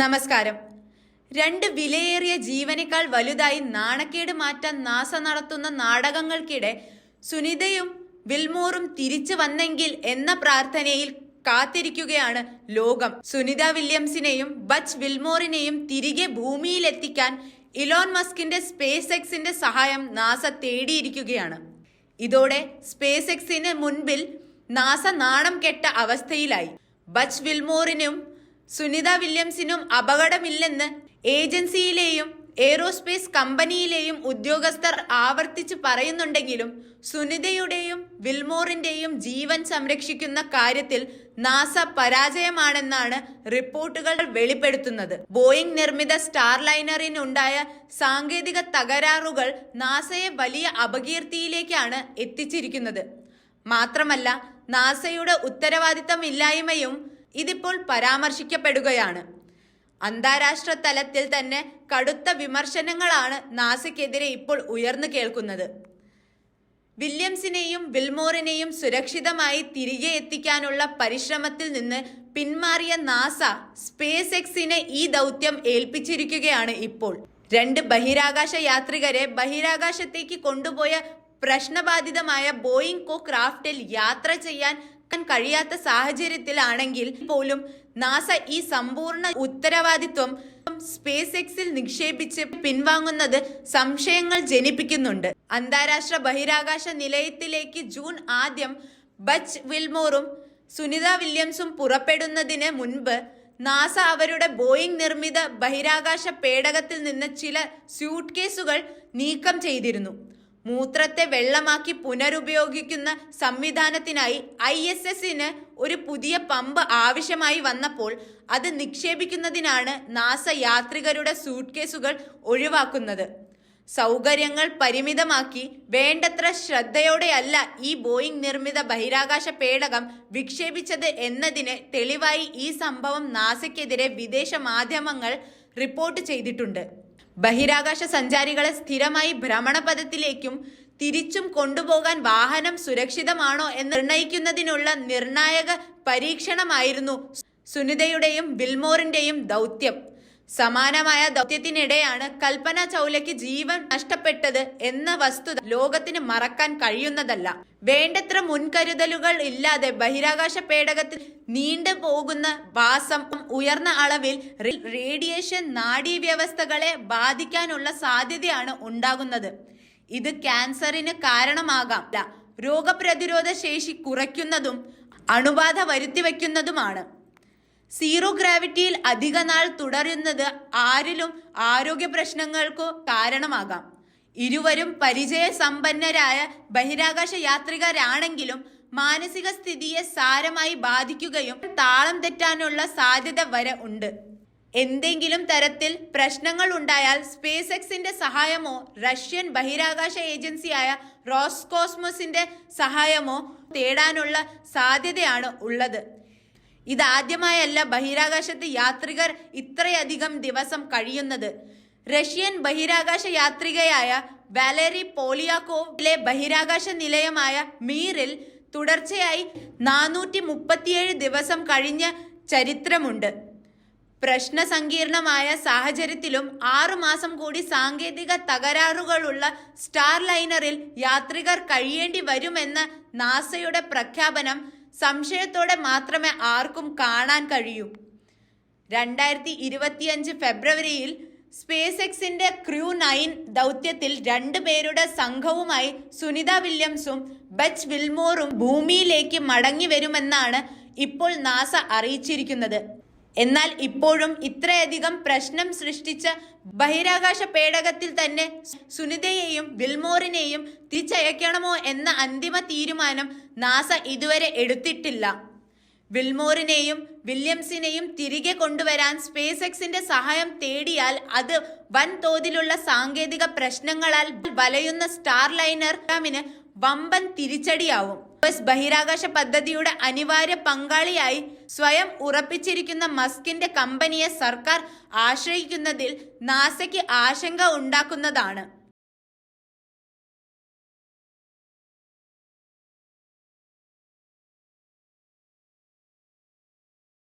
നമസ്കാരം. രണ്ട് വിലയേറിയ ജീവനേക്കാൾ വലുതായി നാണക്കേട് മാറ്റാൻ നാസ നടത്തുന്ന നാടകങ്ങൾക്കിടെ സുനിതയും വിൽമോറും തിരിച്ചു വന്നെങ്കിൽ എന്ന പ്രാർത്ഥനയിൽ കാത്തിരിക്കുകയാണ് ലോകം. സുനിത വില്യംസിനെയും ബച്ച് വിൽമോറിനെയും തിരികെ ഭൂമിയിലെത്തിക്കാൻ ഇലോൺ മസ്കിന്റെ സ്പേസ് എക്സിന്റെ സഹായം നാസ തേടിയിരിക്കുകയാണ്. ഇതോടെ സ്പേസ് എക്സിന് മുൻപിൽ നാസ നാണം കെട്ട അവസ്ഥയിലായി. ബച്ച് വിൽമോറിനും സുനിത വില്യംസിനും അപകടമില്ലെന്ന് ഏജൻസിയിലെയും എയ്റോസ്പേസ് കമ്പനിയിലെയും ഉദ്യോഗസ്ഥർ ആവർത്തിച്ച് പറയുന്നുണ്ടെങ്കിലും സുനിതയുടെയും വിൽമോറിന്റെയും ജീവൻ സംരക്ഷിക്കുന്ന കാര്യത്തിൽ നാസ പരാജയമാണെന്നാണ് റിപ്പോർട്ടുകൾ വെളിപ്പെടുത്തുന്നത്. ബോയിങ് നിർമ്മിത സ്റ്റാർലൈനറിനുണ്ടായ സാങ്കേതിക തകരാറുകൾ നാസയെ വലിയ അപകീർത്തിയിലേക്കാണ് എത്തിച്ചിരിക്കുന്നത്. മാത്രമല്ല നാസയുടെ ഉത്തരവാദിത്തമില്ലായ്മയും ഇതിപ്പോൾ പരാമർശിക്കപ്പെടുകയാണ്. അന്താരാഷ്ട്ര തലത്തിൽ തന്നെ കടുത്ത വിമർശനങ്ങളാണ് നാസയ്ക്കെതിരെ ഇപ്പോൾ ഉയർന്നു കേൾക്കുന്നത്. വില്യംസിനെയും വിൽമോറിനെയും സുരക്ഷിതമായി തിരികെ എത്തിക്കാനുള്ള പരിശ്രമത്തിൽ നിന്ന് പിന്മാറിയ നാസ സ്പേസ് എക്സിനെ ഈ ദൗത്യം ഏൽപ്പിച്ചിരിക്കുകയാണ് ഇപ്പോൾ. രണ്ട് ബഹിരാകാശ യാത്രികരെ ബഹിരാകാശത്തേക്ക് കൊണ്ടുപോയ പ്രശ്നബാധിതമായ ബോയിങ് കോ ക്രാഫ്റ്റിൽ യാത്ര ചെയ്യാൻ കഴിയാത്ത സാഹചര്യത്തിലാണെങ്കിൽ പോലും നാസ ഈ സമ്പൂർണ ഉത്തരവാദിത്വം സ്പേസ് എക്സിൽ നിക്ഷേപിച്ച് പിൻവാങ്ങുന്നത് സംശയങ്ങൾ ജനിപ്പിക്കുന്നുണ്ട്. അന്താരാഷ്ട്ര ബഹിരാകാശ നിലയത്തിലേക്ക് ജൂൺ ആദ്യം ബച്ച് വിൽമോറും സുനിത വില്യംസും പുറപ്പെടുന്നതിന് മുൻപ് നാസ അവരുടെ ബോയിങ് നിർമ്മിത ബഹിരാകാശ പേടകത്തിൽ നിന്ന് ചില സ്യൂട്ട് കേസുകൾ നീക്കം ചെയ്തിരുന്നു. മൂത്രത്തെ വെള്ളമാക്കി പുനരുപയോഗിക്കുന്ന സംവിധാനത്തിനായി ഐ എസ് എസിന് ഒരു പുതിയ പമ്പ് ആവശ്യമായി വന്നപ്പോൾ അത് നിക്ഷേപിക്കുന്നതിനാണ് നാസ യാത്രികരുടെ സൂട്ട് കേസുകൾ ഒഴിവാക്കുന്നത്. സൗകര്യങ്ങൾ പരിമിതമാക്കി വേണ്ടത്ര ശ്രദ്ധയോടെയല്ല ഈ ബോയിംഗ് നിർമ്മിത ബഹിരാകാശ പേടകം വിക്ഷേപിച്ചത് എന്നതിന് തെളിവായി ഈ സംഭവം നാസയ്ക്കെതിരെ വിദേശ മാധ്യമങ്ങൾ റിപ്പോർട്ട് ചെയ്തിട്ടുണ്ട്. ബഹിരാകാശ സഞ്ചാരികളെ സ്ഥിരമായി ഭ്രമണപഥത്തിലേക്കും തിരിച്ചും കൊണ്ടുപോകാൻ വാഹനം സുരക്ഷിതമാണോ എന്ന് നിർണയിക്കുന്നതിനുള്ള നിർണായക പരീക്ഷണമായിരുന്നു സുനിതയുടെയും വിൽമോറിന്റെയും ദൗത്യം. സമാനമായ ദൗത്യത്തിനിടെയാണ് കൽപ്പന ചൗലയ്ക്ക് ജീവൻ നഷ്ടപ്പെട്ടത് എന്ന വസ്തുത ലോകത്തിന് മറക്കാൻ കഴിയുന്നതല്ല. വേണ്ടത്ര മുൻകരുതലുകൾ ഇല്ലാതെ ബഹിരാകാശ പേടകത്തിൽ നീണ്ടു പോകുന്ന വാസം ഉയർന്ന അളവിൽ റേഡിയേഷൻ നാഡീവ്യവസ്ഥകളെ ബാധിക്കാനുള്ള സാധ്യതയാണ് ഉണ്ടാകുന്നത്. ഇത് ക്യാൻസറിന് കാരണമാകാം. രോഗപ്രതിരോധ ശേഷി കുറയ്ക്കുന്നതും അണുബാധ വരുത്തിവെക്കുന്നതുമാണ്. സീറോ ഗ്രാവിറ്റിയിൽ അധിക നാൾ തുടരുന്നത് ആരിലും ആരോഗ്യ പ്രശ്നങ്ങൾക്കു കാരണമാകാം. ഇരുവരും പരിചയസമ്പന്നരായ ബഹിരാകാശ യാത്രികരാണെങ്കിലും മാനസിക സ്ഥിതിയെ സാരമായി ബാധിക്കുകയും താളം തെറ്റാനുള്ള സാധ്യത വരെ ഉണ്ട്. എന്തെങ്കിലും തരത്തിൽ പ്രശ്നങ്ങൾ ഉണ്ടായാൽ സ്പേസ് എക്സിന്റെ സഹായമോ റഷ്യൻ ബഹിരാകാശ ഏജൻസിയായ റോസ്കോസ്മോസിന്റെ സഹായമോ തേടാനുള്ള സാധ്യതയാണ് ഉള്ളത്. ഇതാദ്യമായല്ല ബഹിരാകാശത്ത് യാത്രികർ ഇത്രയധികം ദിവസം കഴിയുന്നത്. റഷ്യൻ ബഹിരാകാശ യാത്രികയായ വാലേറി പോളിയാക്കോവിലെ ബഹിരാകാശ നിലയമായ മീറിൽ തുടർച്ചയായി നാനൂറ്റി മുപ്പത്തിയേഴ് ദിവസം കഴിഞ്ഞ ചരിത്രമുണ്ട്. പ്രശ്ന സങ്കീർണമായ സാഹചര്യത്തിലും ആറുമാസം കൂടി സാങ്കേതിക തകരാറുകളുള്ള സ്റ്റാർ ലൈനറിൽ യാത്രികർ കഴിയേണ്ടി വരുമെന്ന നാസയുടെ പ്രഖ്യാപനം സംശയത്തോടെ മാത്രമേ ആർക്കും കാണാൻ കഴിയൂ. രണ്ടായിരത്തി ഇരുപത്തിയഞ്ച് ഫെബ്രുവരിയിൽ സ്പേസ് എക്സിന്റെ ക്രൂ നയൻ ദൗത്യത്തിൽ രണ്ടു പേരുടെ സംഘവുമായി സുനിത വില്യംസും ബച്ച് വിൽമോറും ഭൂമിയിലേക്ക് മടങ്ങി വരുമെന്നാണ് ഇപ്പോൾ നാസ അറിയിച്ചിരിക്കുന്നത്. എന്നാൽ ഇപ്പോഴും ഇത്രയധികം പ്രശ്നം സൃഷ്ടിച്ച ബഹിരാകാശ പേടകത്തിൽ തന്നെ സുനിതയെയും വിൽമോറിനെയും തിരിച്ചയക്കണമോ എന്ന അന്തിമ തീരുമാനം നാസ ഇതുവരെ എടുത്തിട്ടില്ല. വിൽമോറിനെയും വില്യംസിനെയും തിരികെ കൊണ്ടുവരാൻ സ്പേസ് എക്സിന്റെ സഹായം തേടിയാൽ അത് വൻതോതിലുള്ള സാങ്കേതിക പ്രശ്നങ്ങളാൽ വലയുന്ന സ്റ്റാർ ലൈനർ വമ്പൻ തിരിച്ചടിയാവും. എസ് ബഹിരാകാശ പദ്ധതിയുടെ അനിവാര്യ പങ്കാളിയായി സ്വയം ഉറപ്പിച്ചിരിക്കുന്ന മസ്കിന്റെ കമ്പനിയെ സർക്കാർ ആശ്രയിക്കുന്നതിൽ നാസയ്ക്ക് ആശങ്ക ഉണ്ടാക്കുന്നതാണ്.